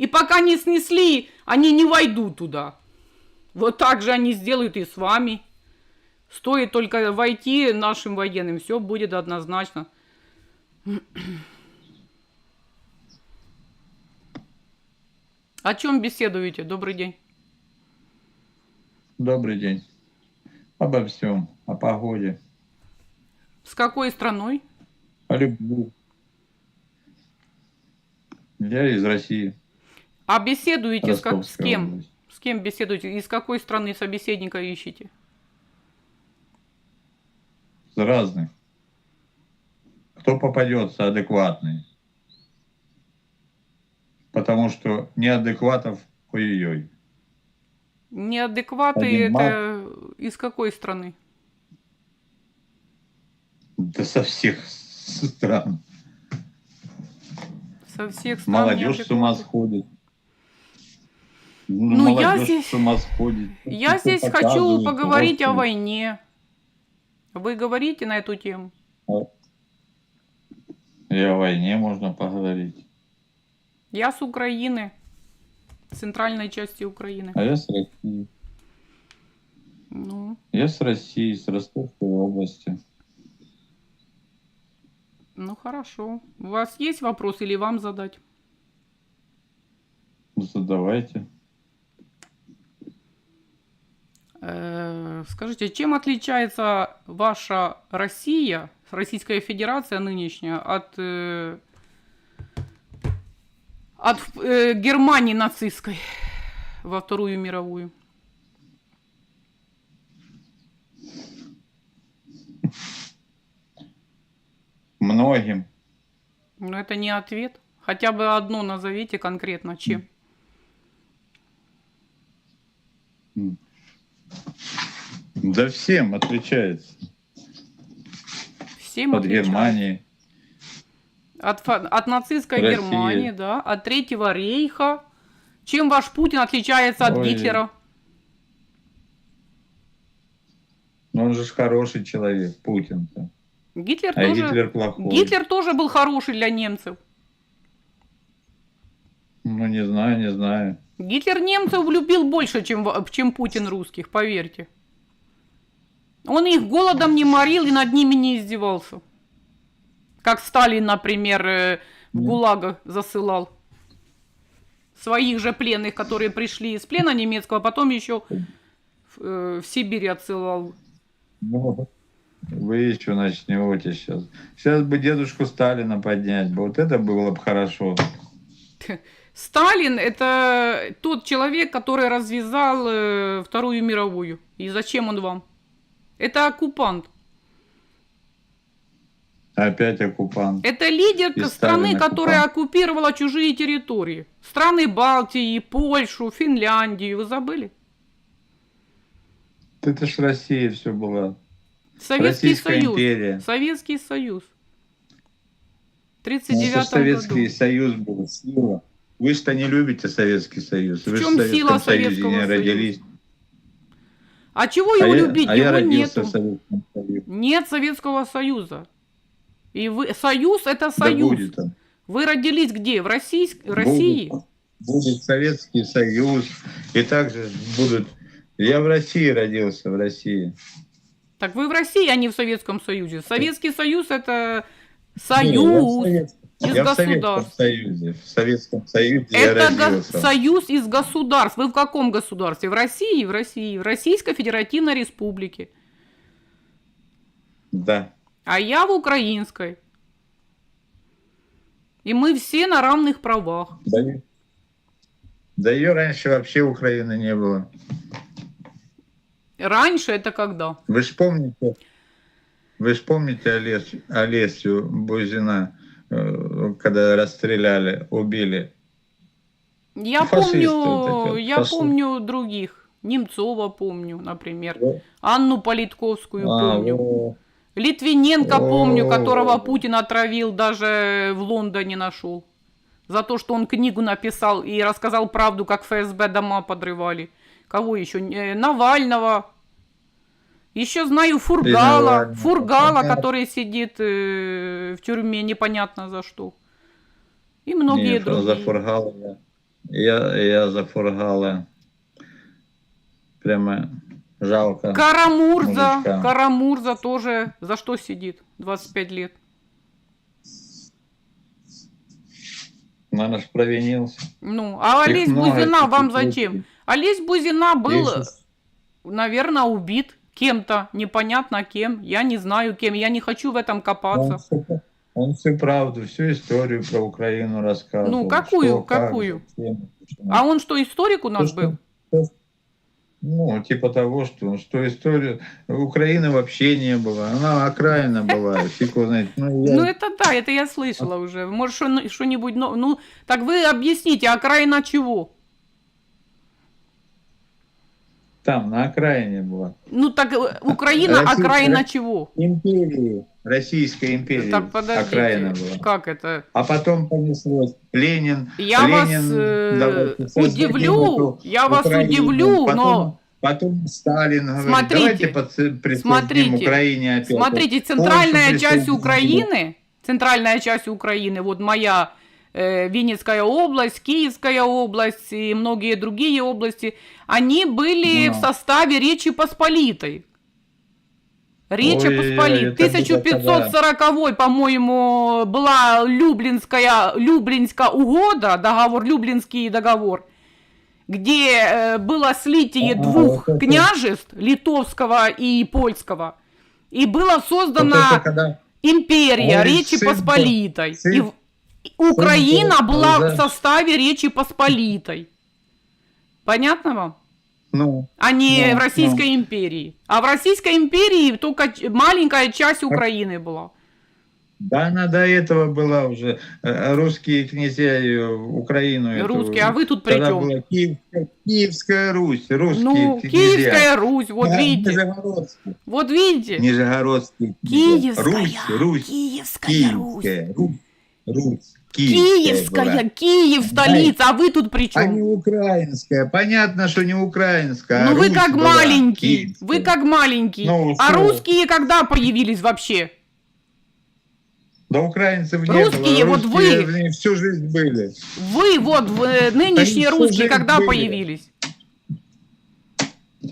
И пока не снесли, они не войдут туда. Вот так же они сделают и с вами. Стоит только войти нашим военным, все будет однозначно. О чем беседуете? Добрый день. Добрый день. Обо всем. О погоде. С какой страной? О любви. Я из России. А беседуете с, как- с кем? область. С кем беседуете? Из какой страны собеседника ищете? С разных. Кто попадется адекватный. Потому что неадекватов ой-ой-ой. Неадекваты Один это из какой страны? Да со всех стран. Со всех стран Молодежь с ума неадекваты. сходит. Ну, я Молодежь здесь- сходит. Я здесь хочу поговорить о войне. Вы говорите на эту тему? И о войне можно поговорить. Я с Украины, центральной части Украины. А я с России. Ну, Я с России, с Ростовской области. ну хорошо. У вас есть вопрос или вам задать? Ну, Задавайте. Э, Скажите, чем отличается ваша Россия, Российская Федерация нынешняя, от, э, от э, Германии нацистской во Вторую мировую? Многим. Ну, это не ответ. Хотя бы одно назовите конкретно, чем. Да всем отличается. Всем От отличается. Германии. От, от нацистской Россия. Германии, да, от Третьего рейха. Чем ваш Путин отличается от Ой. Гитлера? Но он же хороший человек, Путин-то. Гитлер А тоже... Гитлер плохой. Гитлер тоже был хороший для немцев. Ну, не знаю, не знаю. Гитлер немцев любил больше, чем, чем Путин русских, поверьте. Он их голодом не морил и над ними не издевался. Как Сталин, например, э, в Мгм. ГУЛАГах засылал. Своих же пленных, которые пришли из плена немецкого, а потом еще в, э, в Сибирь отсылал. Ну, вы еще начнете сейчас. Сейчас бы дедушку Сталина поднять бы. Вот это было бы хорошо. Сталин это тот человек, который развязал э, Вторую мировую. И зачем он вам? Это оккупант. Опять оккупант. Это лидер И страны, которая оккупировала чужие территории. Страны Балтии, Польшу, Финляндию. Вы забыли? Это ж Россия все была. Советский Российская Союз. империя. Советский Союз. В Ну, это ж 1939 Советский году. Союз был, сила. Вы что не любите Советский Союз? Вы В ж чем в Советском сила Советского не Союза? А чего А его я, любить? а я его родился нету. в Советском Союзе. Нет Советского Союза. И вы... Союз это Да союз. он. Вы родились где? В России? России? Будет, Советский Союз. И также будут... Я в России родился, в России. Так вы в России, а не в Советском Союзе. Советский Союз это Не, союз. я в Советском- из я в Советском государств. Союзе. В Советском Союзе я Это го- родился. союз из государств. Вы в каком государстве? В России? В России. В Российской Федеративной Республике. Да. А я в украинской. И мы все на равных правах. Да, да ее раньше вообще Украины не было. Раньше это когда? Вы же помните, вы ж помните Олес, Олесю Бузина, когда расстреляли, убили? Я Фашисты помню, вот эти, я фашисты. помню других. Немцова помню, например. Вот. Анну Политковскую А, помню. во. Литвиненко помню, О. которого Путин отравил, даже в Лондоне нашел. За то, что он книгу написал и рассказал правду, как ФСБ дома подрывали. Кого еще? Э, Навального. Еще знаю Фургала. Навального. Фургала, который сидит э, в тюрьме непонятно за что. И многие Не, другие. За Фургала я, Я, за Фургала прямо жалко. Карамурза, Мужичка. Карамурза тоже за что сидит? 25 лет. Наверное, провинился. Ну, а Олесь Бузина вам зачем? Олесь Бузина был, Есть наверное, убит кем-то, непонятно кем. Я не знаю кем, я не хочу в этом Он, копаться. всю- он всю правду, всю историю про Украину рассказывал. Ну, какую, Что, как, какую? почему. А он что, историк у То, нас что- был? то, Ну, типа того, что, что история Украины вообще не было. Она окраина была. Фиг его знает. Ну, я- Ну, это да, это я слышала уже. Может, что- что-нибудь... Ну, так вы объясните, окраина чего? Там, на окраине была. Ну, так э, Украина Россия- окраина чего? Империи. Российской империи. Так, подождите, окраина была. как это? А потом понеслось. Ленин. Я вас Ленин, э, создадим удивлю, я вас Украину. удивлю, потом, но Потом Сталин говорит, Смотрите, давайте присоединим смотрите, Украине опять. смотрите, центральная Польшу часть. Украины, центральная часть Украины, вот моя Винницкая область, Киевская область и многие другие области, они были Ну. в составе Речи Посполитой. Речи Ой, Посполитой. это было 1540 по-моему, была Люблинская, Люблинская угода, договор, Люблинский договор, где э, было слитие Ага, двух вот это- княжеств, литовского и польского. И была Вот создана это когда империя Ой, Речи Посполитой. сын- и Украина была да. в составе Речи Посполитой. Понятно вам? ну, А не Ну, в Российской империи. А в Российской империи только маленькая часть Украины была. да она до этого была уже. э, Русские князья Украину. эту- Русские, а вы тут при чем? была Киевская, Киевская Русь, русские Ну, князья. Киевская Русь, вот Да, видите. Нижегородские. Вот видите. Нижегородские князья. Киевская, Русь, Русь, Киевская. Киевская, Русь, Русь, Киевская, была. Киев столица, а вы тут при А не чем? украинская. Понятно, что не украинская. а Ну вы Русь как была маленький, киевская. вы как маленький. Ну, а что? русские когда появились вообще? Да украинцев не Русские, было. вот Русские вы- они всю жизнь были. Вы вот в- э, нынешние Они русские когда были. появились?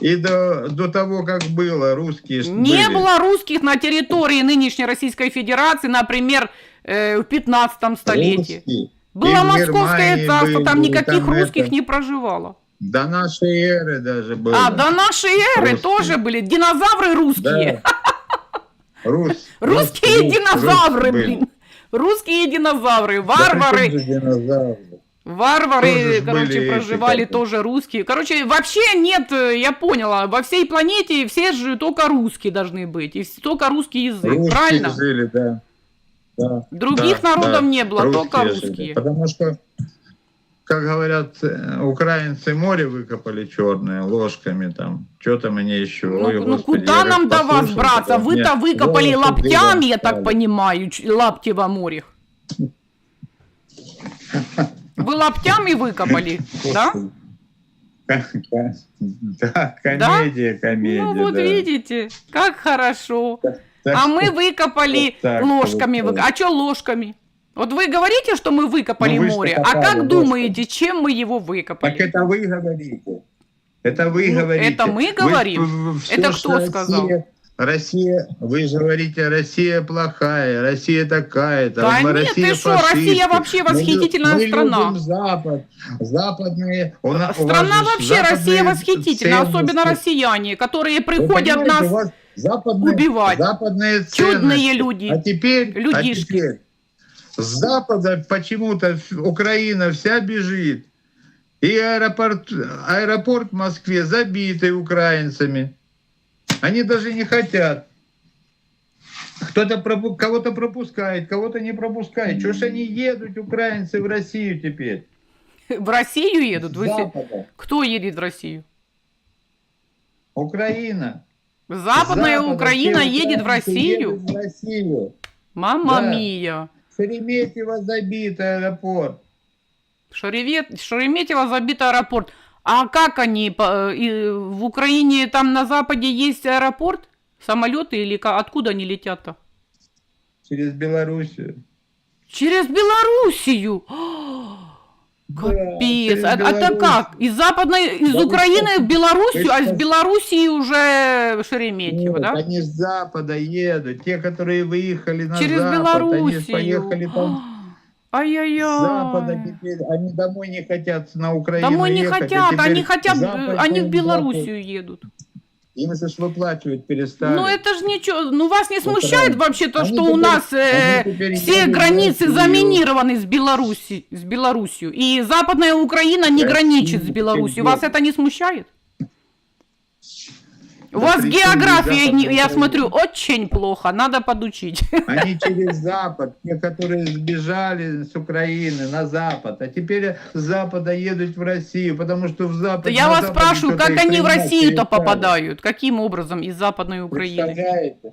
И до, до того, как было, русские Не были. было русских на территории нынешней Российской Федерации, например, э, в 15 столетии. Русские. Было Московское Германии царство, там никаких там русских это- не проживало. До нашей эры даже было. А, до нашей эры Русские. тоже были динозавры русские. Да. Рус, Русские рус- динозавры, рус были. блин. Русские динозавры, варвары, динозавры? варвары, Тоже короче, эти, проживали как- тоже русские. Короче, вообще нет, э, я поняла, во всей планете все же только русские должны быть, и только русский язык, Русские правильно? жили, да. Да, Других да, народов да. не было, только жили. русские. Потому что, как говорят, э, украинцы море выкопали черное ложками там. Что там они еще? Ну, Ой, ну господи, куда нам до вас браться? Вы-то мне выкопали волосы лаптями, я так понимаю, лапти во море. Вы лаптями выкопали, да? Да, комедия, комедия. Ну вот да. видите, как хорошо. Так А что мы выкопали вот так ложками. вы- получилось. А что ложками? Вот вы говорите, что мы выкопали Ну, вы море, а как ложками. думаете, чем мы его Так выкопали? это вы говорите. Это вы Ну, говорите. это мы Вы- говорим? в- всё, Это кто сказал? Россия, Россия, вы же говорите, Россия плохая, Россия такая-то, Да нет, Россия ты что, Россия вообще Мы восхитительная мы страна. любим Запад, западные... у на- у вас Страна вообще, Россия западные восхитительна, особенно россияне, которые Вы приходят нас у вас западные, убивать. Западные Чудные ценности. люди. А теперь, а Людишки. теперь с запада почему-то Украина вся бежит. И аэропорт, аэропорт в Москве забитый украинцами. Они даже не хотят. Кто-то пропу- кого-то пропускает, кого-то не пропускает. Чего ж они едут, украинцы, в Россию теперь? в Россию едут. Вы. Кто едет в Россию? Украина. Западная запада Украина едет в Россию? в Россию. Мама Да. мия. Шереметьево забит аэропорт. Шеревет, Шереметьево забит аэропорт. А как они и в Украине там на западе есть аэропорт? Самолеты или откуда они летят-то? Через Белоруссию. Через Белоруссию. Капец. через А, а то Беларусь. как? Из западной, из Да Украины в Белоруссию, а из? Белоруссии уже Шереметьево, Нет, да? Они с запада едут. Те, которые выехали на Через запад, они Белоруссию. поехали там с запада Ай-яй-яй. теперь. Они домой не хотят на Украину Домой не ехать, а хотят, они хотят, запад они в Белоруссию едут. Им это ж выплачивать перестали. Ну это же ничего, ну вас не Это смущает правда. вообще-то, Они что у теперь- нас э, все границы заминированы с Беларуси, с Белоруссию, и Западная Украина не Россия граничит с Белоруссией. Вас это не смущает? У вас география, не- я смотрю, очень плохо, надо подучить. Они через Запад, те, которые сбежали с Украины на Запад, а теперь с Запада едут в Россию, потому что в Запад... Я вас спрашиваю, как они в Россию-то попадают? Каким образом из Западной Украины? Представляете?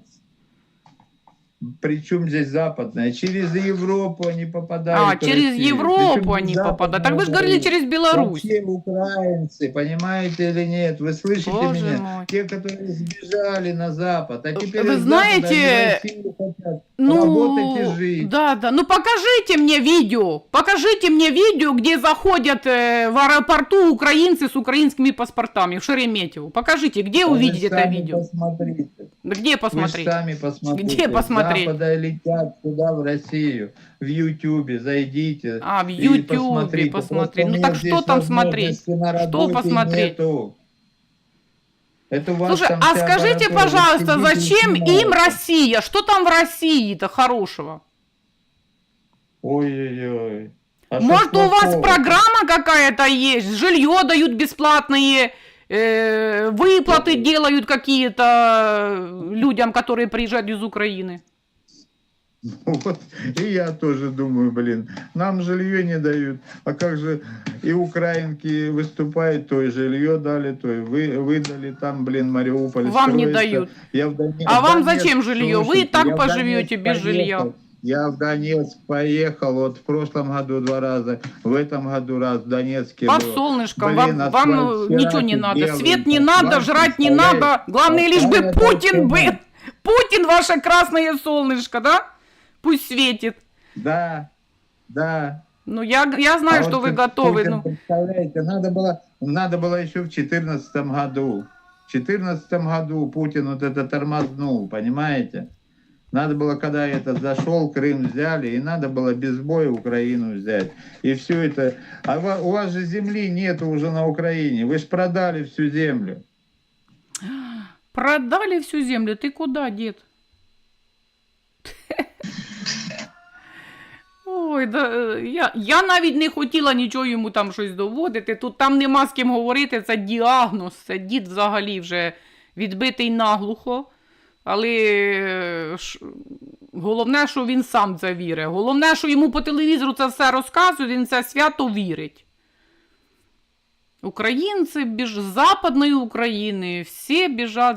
Причем здесь западная? Через Европу они попадают. А, через Россию. Европу Причем они попадают. Так вы же говорили через Беларусь. Вообще украинцы, понимаете или нет? Вы слышите Боже меня? мой. Те, которые сбежали на Запад, а теперь Вы знаете, Запада хотят Ну, и жить. да, да. Ну покажите мне видео, покажите мне видео, где заходят э, в аэропорту украинцы с украинскими паспортами в Шереметьево. Покажите, где вы увидеть это видео? Посмотрите. Где Вы посмотреть? ж сами посмотрите. Где посмотреть? Запада летят сюда, в Россию. В Ютубе зайдите. А, в Ютубе посмотрите. посмотреть. Ну так что там смотреть? Что посмотреть? нету. Это Слушай, а скажите, пожалуйста, зачем им. Россия? Что там в России-то хорошего? Ой-ой-ой. А Может, у вас плохого? программа какая-то есть? Жилье дают бесплатные, э, выплаты делают какие-то людям, которые приезжают из Украины. Вот, и я тоже думаю, блин, нам жилье не дают. А как же и украинки выступают, то и жилье дали, то и вы, выдали там, блин, Мариуполь. Вам не строится. дают. Я в Донецк- А вам зачем жилье? Вы и слушайте, так поживете без жилья. поехал. Я в Донецк поехал, вот в прошлом году два раза, в этом году раз в Донецке По был. солнышкам, Блин, вам, вам асфальт э, ничего не надо. делают, Свет не надо, жрать не надо. Главное, лишь бы Путин был. Путин ваше красное солнышко, да? Пусть светит. Да, да. Ну, я, я знаю, А что вот вы готовы. Ну, Представляете, надо было, надо было еще в 2014 году. В 2014 году Путин вот это тормознул, понимаете? Надо было, когда этот зашел, Крым взяли, и надо было без боя Украину взять. И все это... А ва- у вас же земли нету уже на Украине. Вы же продали всю землю. продали всю землю. Ты куда, дед? Ой, да, е, я, я навіть не хотіла нічого йому там щось доводити. Тут там нема з ким говорити, це діагноз. Це дід взагалі вже відбитий наглухо. Але е, головне, що він сам це вірить. Головне, що йому по телевізору це все розказують, він це свято вірить. Українці біж... з Западної України, всі біжать